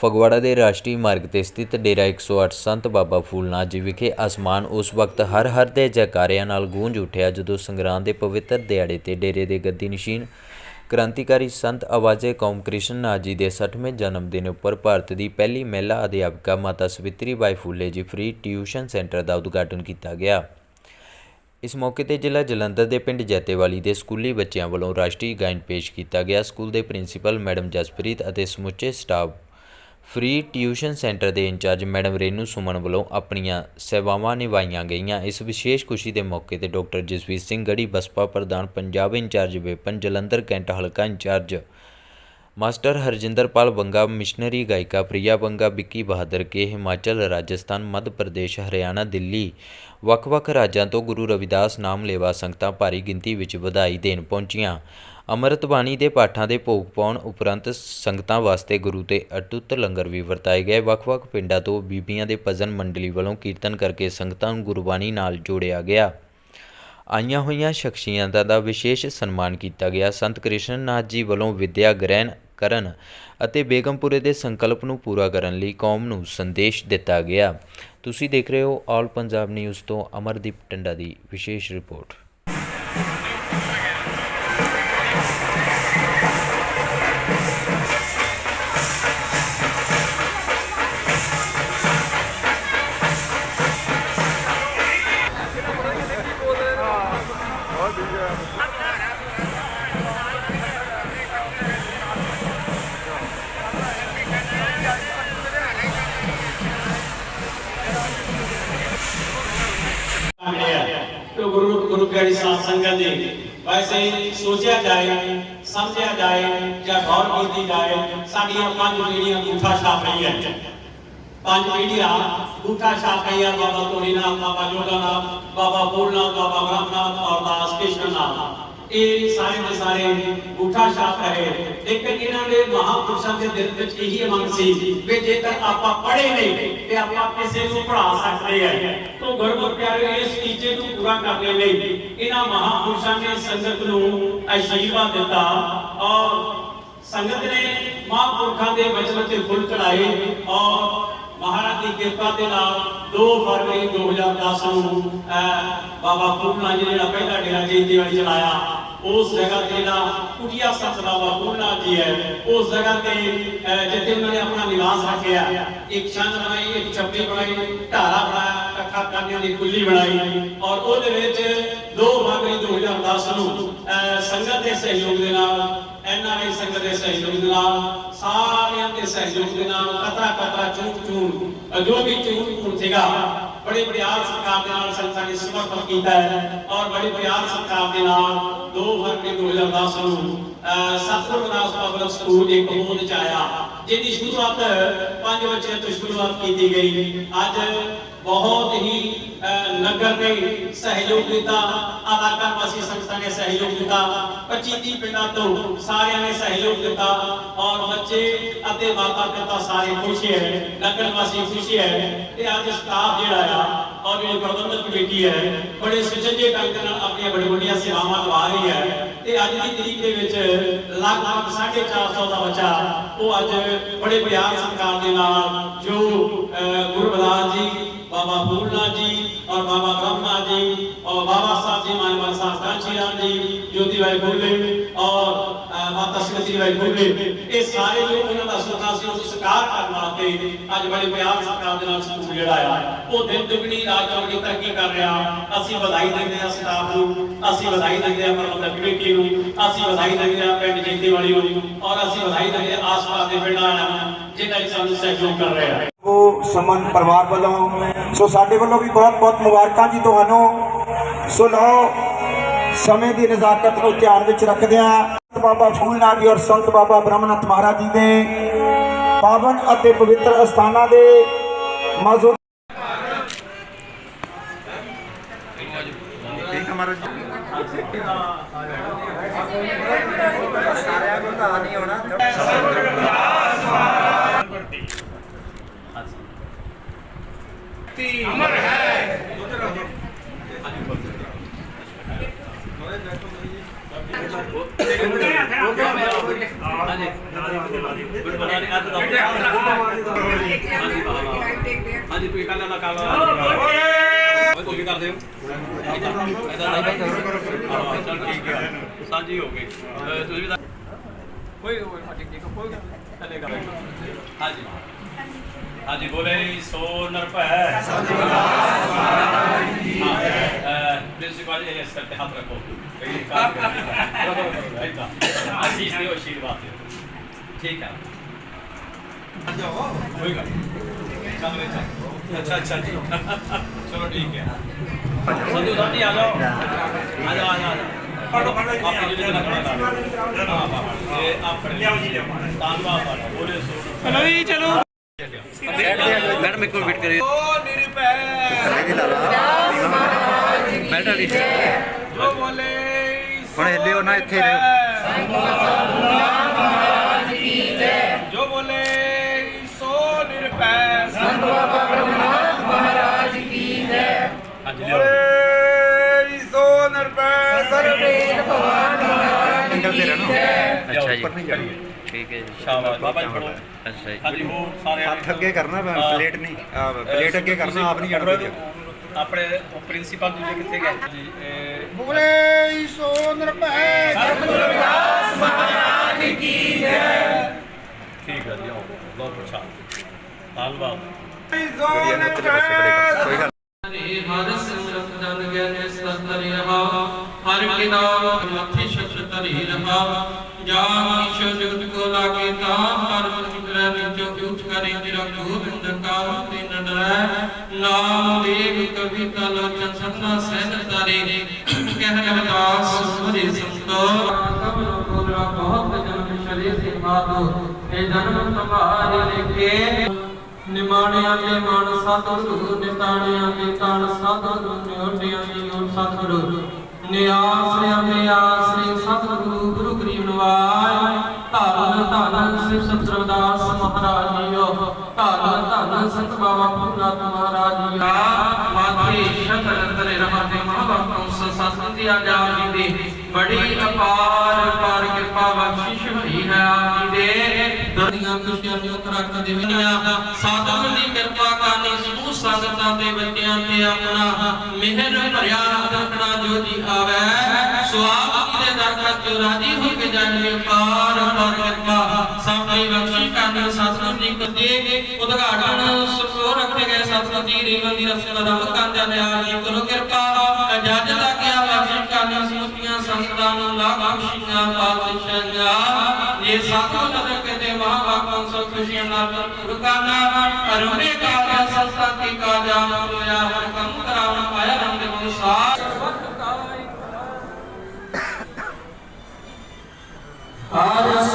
ਫਗਵਾੜਾ ਦੇ ਰਾਸ਼ਟਰੀ ਮਾਰਗ ਤੇ ਸਥਿਤ ਡੇਰਾ 108 ਸੰਤ ਬਾਬਾ ਫੂਲਨਾਥ ਜੀ ਵਿਖੇ ਅਸਮਾਨ ਉਸ ਵਕਤ ਹਰ ਹਰ ਦੇ ਜੈਕਾਰਿਆਂ ਨਾਲ ਗੂੰਜ ਉੱਠਿਆ ਜਦੋਂ ਸੰਗਰਾਂਦ ਦੇ ਪਵਿੱਤਰ ਦਿਹਾੜੇ ਤੇ ਡੇਰੇ ਦੇ ਗੱਦੀ ਨਿਸ਼ੀਨ ਕ੍ਰਾਂਤੀਕਾਰੀ ਸੰਤ ਆਵਾਜ਼ੇ ਕੌਮ ਕ੍ਰਿਸ਼ਨ ਨਾਥ ਜੀ ਦੇ 60ਵੇਂ ਜਨਮ ਦਿਨ ਉੱਪਰ ਭਾਰਤ ਦੀ ਪਹਿਲੀ ਮਹਿਲਾ ਅਧਿਆਪਕਾ ਮਾਤਾ ਸਵਿਤਰੀ ਬਾਈ ਫੂਲੇ ਜੀ ਫ੍ਰੀ ਟਿਊਸ਼ਨ ਸੈਂਟਰ ਦਾ ਉਦਘਾਟਨ ਕੀਤਾ ਗਿਆ। ਇਸ ਮੌਕੇ ਤੇ ਜ਼ਿਲ੍ਹਾ ਜਲੰਧਰ ਦੇ ਪਿੰਡ ਜੈਤੇਵਾਲੀ ਦੇ ਸਕੂਲੀ ਬੱਚਿਆਂ ਵੱਲੋਂ ਰਾਸ਼ਟਰੀ ਗਾਇਨ ਪੇਸ਼ ਕੀਤਾ ਗਿਆ। ਸਕੂਲ ਦੇ ਪ੍ਰਿੰਸੀਪਲ ਮੈਡਮ ਜਸਪ੍ਰੀਤ ਅਤੇ ਸਮੁੱਚੇ ਸਟਾਫ ਫ੍ਰੀ ਟਿਊਸ਼ਨ ਸੈਂਟਰ ਦੇ in charge madam Renu Suman ਵੱਲੋਂ ਆਪਣੀਆਂ ਸੇਵਾਵਾਂ ਨਿਭਾਈਆਂ ਗਈਆਂ। ਇਸ ਵਿਸ਼ੇਸ਼ ਖੁਸ਼ੀ ਦੇ ਮੌਕੇ ਤੇ ਡਾਕਟਰ ਜਸਵੀਰ ਸਿੰਘ ਗੜੀ, ਬਸਪਾ ਪ੍ਰਧਾਨ, ਪੰਜਾਬ ਇੰਚਾਰਜ ਵਿਪਨ, ਜਲੰਧਰ ਕੈਂਟ ਹਲਕਾ incharge master Harjinderpal Banga missionary ਗਾਇਕਾ ਪ੍ਰਿਆ ਬੰਗਾ ਵਿੱਕੀ ਬਹਾਦਰ, ਕੇ ਹਿਮਾਚਲ, ਰਾਜਸਥਾਨ, ਮੱਧ ਪ੍ਰਦੇਸ਼, ਹਰਿਆਣਾ, ਦਿੱਲੀ, ਵੱਖ-ਵੱਖ ਰਾਜਾਂ ਤੋਂ ਗੁਰੂ ਰਵਿਦਾਸ ਨਾਮ ਲੇਵਾ ਸੰਗਤਾਂ ਭਾਰੀ ਗਿਣਤੀ ਵਿੱਚ ਵਧਾਈ ਦੇਣ ਪਹੁੰਚੀਆਂ। ਅੰਮ੍ਰਿਤ ਬਾਣੀ ਦੇ ਪਾਠਾਂ ਦੇ ਭੋਗ ਪਾਉਣ ਉਪਰੰਤ ਸੰਗਤਾਂ ਵਾਸਤੇ ਗੁਰੂ ਤੇ ਅਟੁੱਟ ਲੰਗਰ ਵੀ ਵਰਤਾਏ ਗਏ। ਵੱਖ-ਵੱਖ ਪਿੰਡਾਂ ਤੋਂ ਬੀਬੀਆਂ ਦੇ ਭਜਨ ਮੰਡਲੀ ਵੱਲੋਂ ਕੀਰਤਨ ਕਰਕੇ ਸੰਗਤਾਂ ਨੂੰ ਗੁਰਬਾਣੀ ਨਾਲ ਜੋੜਿਆ ਗਿਆ। ਆਈਆਂ ਹੋਈਆਂ ਸ਼ਖਸੀਅਤਾਂ ਦਾ ਵਿਸ਼ੇਸ਼ ਸਨਮਾਨ ਕੀਤਾ ਗਿਆ। ਸੰਤ ਕ੍ਰਿਸ਼ਨ ਨਾਥ ਜੀ ਵੱਲੋਂ ਵਿਦਿਆ ਗ੍ਰਹਿਣ ਕਰਨ ਅਤੇ ਬੇਗਮਪੁਰੇ ਦੇ ਸੰਕਲਪ ਨੂੰ ਪੂਰਾ ਕਰਨ ਲਈ ਕੌਮ ਨੂੰ ਸੰਦੇਸ਼ ਦਿੱਤਾ ਗਿਆ। ਤੁਸੀਂ ਦੇਖ ਰਹੇ ਹੋ ਆਲ ਪੰਜਾਬ ਨਿਊਜ਼ ਤੋਂ ਅਮਰਦੀਪ ਟੰਡਾ ਦੀ ਵਿਸ਼ੇਸ਼ ਰਿਪੋਰਟ। ਗੁਰੂ ਗੁਰੂ ਗ੍ਰੰਥ ਸਾਹਿਬ ਸੰਗਤ ਦੇ ਵੈਸੇ ਸੋਚਿਆ ਜਾਏ, ਸਮਝਿਆ ਜਾਏ ਜਾਂ ਗੌਰ ਕੀਤੀ ਜਾਏ, ਸਾਡੀਆਂ ਪੰਜ ਪੀੜ੍ਹੀਆਂ ਗੁੱਠਾ ਛਾਪ ਰਹੀਆਂ ਪੰਜ ਪੀੜ੍ਹੀਆਂ ਗੁੱਠਾ ਛਾਪ ਰਹੀਆਂ, ਬਾਬਾ ਤੋਰੀਨਾਥ ਬਾਬਾ ਜੋਗਾਨਾਥ ਬਾਬਾ ਬੋਲਨਾਥ ਬਾਬਾ ਬ੍ਰਹਮਨਾਥ ਔਰ ਦਾਸ ਕ੍ਰਿਸ਼ਨਨਾਥ ਇਹ ਸਾਰੇ ਦੇ ਸਾਰੇ ਗੁੱਠਾ ਛਾਪ ਰਹੇ ਲੇਕਿਨ ਇਹਨਾਂ ਦੇ ਮਹਾਪੁਰਸ਼ਾਂ ਦੇ ਦਿਲ ਵਿੱਚ ਇਹੀ ਮੰਗ ਸੀ ਵੀ ਜੇਕਰ ਆਪਾਂ ਪੜ੍ਹੇ ਨਹੀਂ ਤੇ ਆਪਾਂ ਕਿਸੇ ਨੂੰ ਪੜ੍ਹਾ ਸਕਦੇ ਹਾਂ। ਤੋਂ ਗੁਰਮੁਖ ਪਿਆਰੇ ਇਸ ਟੀਚੇ ਨੂੰ ਪੂਰਾ ਕਰਨ ਲਈ ਇਹਨਾਂ ਮਹਾਪੁਰਸ਼ਾਂ ਨੇ ਸੰਗਤ ਨੂੰ ਆਸ਼ੀਰਵਾਦ ਦਿੱਤਾ ਔਰ ਸੰਗਤ ਨੇ ਮਹਾਂਪੁਰਖਾਂ ਦੇ ਵਚਨ ਤੇ ਫੁੱਲ ਚੜਾਏ ਔਰ ਮਹਾਰਾਜ ਦੀ ਕਿਰਪਾ ਦੇ ਨਾਲ 2 ਫਰਵਰੀ 2010 ਨੂੰ ਬਾਬਾ ਪੂਰਨਾ ਜੀ ਨੇ ਪਹਿਲਾ ਡੇਰਾ ਜੈਤੀ ਵਾਲੀ ਚਲਾਇਆ ਉਸ ਜਗ੍ਹਾ ਤੇ ਜਿਹੜਾ ਕੁਟਿਆ ਸੱਤ ਬਾਬਾ ਜੀ ਹੈ, ਉਸ ਜਗ੍ਹਾ ਤੇ ਜਿੱਥੇ ਉਹਨਾਂ ਨੇ ਆਪਣਾ ਨਿਵਾਸ ਰੱਖਿਆ, ਇੱਕ ਛੰਦ ਬਣਾਈ, ਇੱਕ ਛੱਪੀ ਬਣਾਈ, ਢਾਰਾ ਬਣਾਇਆ ਕੱਖਾ ਕਾਨਿਆਂ ਦੀ ਕੁੱਲੀ ਬਣਾਈ ਔਰ ਉਹਦੇ ਵਿੱਚ 2 ਫਰਵਰੀ 2010 ਨੂੰ ਸੰਗਤ ਦੇ ਸਹਿਯੋਗ ਦੇ ਨਾਲ ਐਨਆਰਆਈ ਸੰਗਤ ਦੇ ਸਹਿਯੋਗ ਦੇ ਨਾਲ, ਸਾਰਿਆਂ ਦੇ ਸਹਿਯੋਗ ਦੇ ਨਾਲ ਕਤਰਾ ਕਤਰਾ ਚੂਕ ਚੂਕ ਜੋ ਵੀ ਚੂਕ ਚੂਨ ਸੀਗਾ ਬੜੇ ਪਿਆਰ ਸਰਕਾਰ ਦੇ ਨਾਲ ਸੰਗਤਾਂ ਨੇ ਸਮਰਪਣ ਕੀਤਾ ਹੈ ਔਰ ਬੜੇ ਪਿਆਰ ਸਰਕਾਰ ਦੇ ਨਾਲ 2 ਫਰਵਰੀ 2010 ਨੂੰ ਅਹ, ਸਤਿਗੁਰੂ ਰਵਿਦਾਸ ਪਬਲਿਕ ਸਕੂਲ ਇੱਕ ਹੋਂਦ ਚ ਆਇਆ ਜਿਹਦੀ ਸ਼ੁਰੂਆਤ ਪੰਜ ਬੱਚਿਆਂ ਤੋਂ ਸ਼ੁਰੂਆਤ ਕੀਤੀ ਗਈ। ਅੱਜ ਬਹੁਤ ਹੀ ਅਹ, ਨਗਰ ਨੇ ਸਹਿਯੋਗ ਦਿੱਤਾ ਇਲਾਕਾ ਵਾਸੀ ਸੰਸਥਾ ਨੇ ਸਹਿਯੋਗ ਦਿੱਤਾ 25 ਪਿੰਡਾਂ ਤੋਂ ਸਾਰਿਆਂ ਨੇ ਸਹਿਯੋਗ ਦਿੱਤਾ ਔਰ ਬੱਚੇ ਅਤੇ ਮਾਤਾ ਪਿਤਾ ਸਾਰੇ ਖੁਸ਼ ਹੈ ਨਗਰ ਵਾਸੀ ਖੁਸ਼ ਹੈ ਤੇ ਅੱਜ ਸਟਾਫ ਜਿਹੜਾ ਆ ਔਰ ਇਹ ਪ੍ਰਬੰਧਕ ਕਮੇਟੀ ਹੈ ਬੜੇ ਸੁਚੱਜੇ ਢੰਗ ਨਾਲ ਆਪਣੀਆਂ ਬੜੀ ਵੱਡੀਆਂ ਸੇਵਾਵਾਂ ਨਿਭਾ ਰਹੀ ਹੈ ਤੇ ਅੱਜ ਦੀ ਤਰੀਕ ਦੇ ਵਿੱਚ ਲਗਭਗ 450 ਦਾ ਬੱਚਾ ਉਹ ਅੱਜ ਬੜੇ ਪਿਆਰ ਸਤਿਕਾਰ ਦੇ ਨਾਲ ਜੋ ਅਹ, ਗੁਰੂ ਜੀ بابا بھولنا جی اور بابا گمنا جی اور بابا ساتھی مائی مائی ساتھ کانچی ران جی جوتی بھائی بھولے اور ماتا سمتی بھائی بھولے یہ سارے جو انہوں نے سلطان سے اسے سکار کرنا کے آج بڑے پیار سکار دینا سب کو جڑایا وہ دن دگنی راج اور کی ترقی کر رہا اسی بدائی دے دیا سٹاف کو اسی بدائی دے دیا پرمندہ کمیٹی کو اسی بدائی دے دیا پینڈ جیتی والی کو اور اسی بدائی دے دیا آس پاس دے پینڈ آیا جنہیں سانو سہجوگ کر رہا ہے ਸਮਨ ਪਰਿਵਾਰ ਵੱਲੋਂ, ਸੋ ਸਾਡੇ ਵੱਲੋਂ ਵੀ ਬਹੁਤ ਬਹੁਤ ਮੁਬਾਰਕਾਂ ਜੀ ਤੁਹਾਨੂੰ। ਸੋ ਲਓ, ਸਮੇਂ ਦੀ ਨਜ਼ਾਕਤ ਨੂੰ ਧਿਆਨ ਵਿੱਚ ਰੱਖਦਿਆਂ ਬਾਬਾ ਫੂਲਨਾਥ ਜੀ ਔਰ ਸੰਤ ਬਾਬਾ ਬ੍ਰਹਮਨਾਥ ਮਹਾਰਾਜ ਜੀ ਦੇ ਪਾਵਨ ਅਤੇ ਪਵਿੱਤਰ ਅਸਥਾਨਾਂ ਦੇ ਮੌਜੂਦ ਹਾਂਜੀ ਤੁਸੀਂ ਕੱਲ ਨਾ ਕੱਲ ਓਏ ਤੁਸੀਂ ਕਰਦੇ ਹੋ। ਇਦਾਂ ਇਦਾਂ ਨਹੀਂ ਚਲ ਠੀਕ ਹੈ ਸਾਂਝੀ ਹੋ ਗਈ ਅਹ ਤੁਸੀਂ ਵੀ ਤਾਂ- ਕੋਈ ਕੋਈ ਠੀਕ ਠੀਕ ਕੋਈ ਗੱਲ ਨਹੀਂ ਚੱਲੇਗਾ ਹਾਂਜੀ। ਹਾਂਜੀ ਬੋਲੇ ਸੋ ਨਰਭੈ ਪ੍ਰਿੰਸੀਪਲ ਇਹ ਸਰ ਤੇ ਹੱਥ ਰੱਖੋ। ਇਹ ਕੰਮ ਕਰੋ ਇਦਾਂ ਅਸੀਸ ਦਿਓ ਆਸ਼ੀਰਵਾਦ ਦਿਓ। ਠੀਕ ਹੈ। ਕੋਈ ਗੱਲ। ਚੱਲ ਵੇ ਚੱਲ। ਅੱਛਾ ਅੱਛਾ ਜੀ। ਚਲੋ ਠੀਕ ਹੈ। ਸੰਧੂ ਸਾਹਿਬ ਜੀ ਆ ਜਾਓ। ਜਾਓ ਜਾਓ ਫੜੋ ਫੜੋ ਹਾਂ ਹਾਂ ਲਿਆਓ ਜੀ ਲਿਆਓ। ਧੰਨਵਾਦ ਤੁਹਾਡਾ। ਬੋਲੇ ਸੋ ਚਲੋ ਜੀ ਚਲੋ। ਮੈਡਮ ਇੱਕ ਵੇਟ ਕਰਿਓ। ਬੈਲਟ ਵਾਲੀ ਜੋ ਬੋਲੇ ਹੁਣ ਹਿੱਲਿਓ ਨਾ ਇੱਥੇ ਜੋ ਬੋਲੇ ਸੋ ਨਿਰਭੈ ਸੰਤ ਬਾਬਾ ਰਘੁਨਾਥ ਮਹਾਰਾਜ ਕੀ ਜੈ। ਲਿਆਓ ਸੋ ਨਰਪੈ ਸਰਬੇ ਤੇਰਾ ਨਾ। ਅੱਛਾ ਜੀ। ਉੱਪਰ ਨਹੀਂ ਜਾਣੀ ਠੀਕ ਹੈ ਜੀ। ਸ਼ਾਬਾਸ਼। ਬਾਬਾ ਜੀ ਫੜੋ ਅੱਛਾ ਜੀ। ਹਾਂਜੀ ਹੋਰ ਸਾਰੇ ਹੱਥ ਅੱਗੇ ਕਰਨਾ ਪਲੇਟ ਨਹੀਂ। ਪਲੇਟ ਅੱਗੇ ਕਰਨਾ ਆਪ ਨਹੀਂ ਜਾਣਾ ਆਪਣੇ ਪ੍ਰਿੰਸੀਪਲ ਦੂਜੇ ਕਿੱਥੇ ਗਏ? ਜੀ ਇਹ ਬੋਲੇ ਸੋ ਨਰਪੈ ਠੀਕ ਹੈ ਜੀ ਆਓ। ਬਹੁਤ ਅੱਛਾ। ਧੰਨਵਾਦ। ਹਰੇ ਸਿਮਰਤ ਜਨ ਗਿਆਨ ਸਤਿ ਰਹਾ ਹਰ ਕਿਤਾਬ ਮੱਥੇ ਸ਼ਬਦ ਧਰੀ ਜਾ ਈਸ਼ਵਰ ਜਗਤ ਕੋ ਲਾਗੇ ਤਾ ਹਰ ਮਿਟਰੇ ਵਿੱਚੋਂ ਉੱਠ ਕਰੇ ਤੇਰਾ ਗੋਬਿੰਦ ਕਾ ਦਿਨ ਡਰੈ ਨਾਮ ਦੇਵ ਕਵਿਤਾ ਲੋਚਨ ਸਤਨਾ ਸਹਿਨ ਤਾਰੇ। ਕਹਿ ਰਵਦਾਸ ਸੁਮਰੇ ਸੰਤੋ। ਕਬਰ ਕੋਲਾ ਬਹੁਤ ਜਨਮ ਸ਼ਰੀਰ ਦੇ ਮਾਤੋ ਇਹ ਜਨਮ ਤੁਹਾਰੇ ਲਿਖੇ। ਨਿਮਾਣਿਆਂ ਦੇ ਮਨ ਸਤਿਗੁਰੂ ਨਿਤਾਣਿਆਂ ਦੇ ਤਨ ਸਤਿਗੁਰੂ ਨਿਉਟਿਆਂ ਦੀ ਸਤਿਗੁਰੂ ਨਿਆਸਰਿਆਂ ਦੇ ਆਸਰੇ ਸਤਿਗੁਰੂ, ਗੁਰੂ ਗਰੀਬ ਨਵਾਜ ਧੰਨ ਧੰਨ ਸ੍ਰੀ ਸਤਿਰਦਾਸ ਮਹਾਰਾਜ ਜੀਓ। ਧੰਨ ਧੰਨ ਸੰਤ ਬਾਬਾ ਭੂਨਾਥ ਮਹਾਰਾਜ ਜੀਓ। ਮਾਤੇ ਸ਼ਤਰ ਤਰੇ ਰਹਤੇ ਮਹਾਬਾਪੂ ਸਤਿ ਦੀ ਆਜਾਦ ਜੀ ਦੀ। ਬੜੀ ਅਪਾਰ ਅਪਾਰ ਕਿਰਪਾ ਬਖਸ਼ਿਸ਼ ਹੋਈ ਹੈ ਆਪ ਜੀ ਦੇ। ਦੁਨੀਆਂ ਖੁਸ਼ੀਆਂ ਨੂੰ ਕਰਕ ਦੇ ਵਿਨੀਆਂ ਸਾਧਨ ਦੀ ਕਿਰਪਾ ਕਰਨੀ ਸਮੂਹ ਸੰਗਤਾਂ ਦੇ ਬੱਚਿਆਂ ਤੇ ਆਪਣਾ ਮਿਹਰ ਭਰਿਆ ਰੱਖਣਾ ਜੋ ਜੀ ਆਵੇ। ਸੁਆਪ ਦੇ ਦਰ ਚ ਰਾਜੀ ਹੋ ਕੇ ਜਾਣੇ ਪਾਰ ਪਾਰ ਕਿਰਪਾ ਸਾਹਮਣੇ ਬਖਸ਼ੀ ਕਰਨੀ ਸਤਿਗੁਰ ਜੀ ਕੋ ਦੇ ਉਦਘਾਟਨ ਸੁਖੋ ਰੱਖੇ ਗਏ ਸਤਿਗੁਰ ਜੀ ਰੇਵਨ ਦੀ ਰਸਮ ਰੱਬ ਕਾਂਜਾ ਦੇ ਆਪ ਕਰੋ ਕਿਰਪਾ। ਜੱਜ ਦਾ ਕਿਆ ਬਖਸ਼ੀ ਕਰਨੀ ਸਮੁੱਤੀਆਂ ਸੰਗਤਾਂ ਨੂੰ ਲਾਭ ਬਖਸ਼ੀਆਂ ਪਾਤਸ਼ਾਹਾਂ ਇਹ ਸਤਿਗੁਰ ਨਦਰ ਕੇ ਦੇ ਖੁਸ਼ੀਆਂ ਨਾਲ ਭਰਪੂਰ ਕਰਨਾ ਅਰੁਣੇ ਕਾਰਿਆ ਸੰਸਥਾ ਕੀ ਕਾਜਾ ਹੋਇਆ ਹਰ ਕੰਮ ਕਰਾਉਣਾ ਪਾਇਆ ਰੰਗ ਦੇ ਸਾਰ ਆਰਸ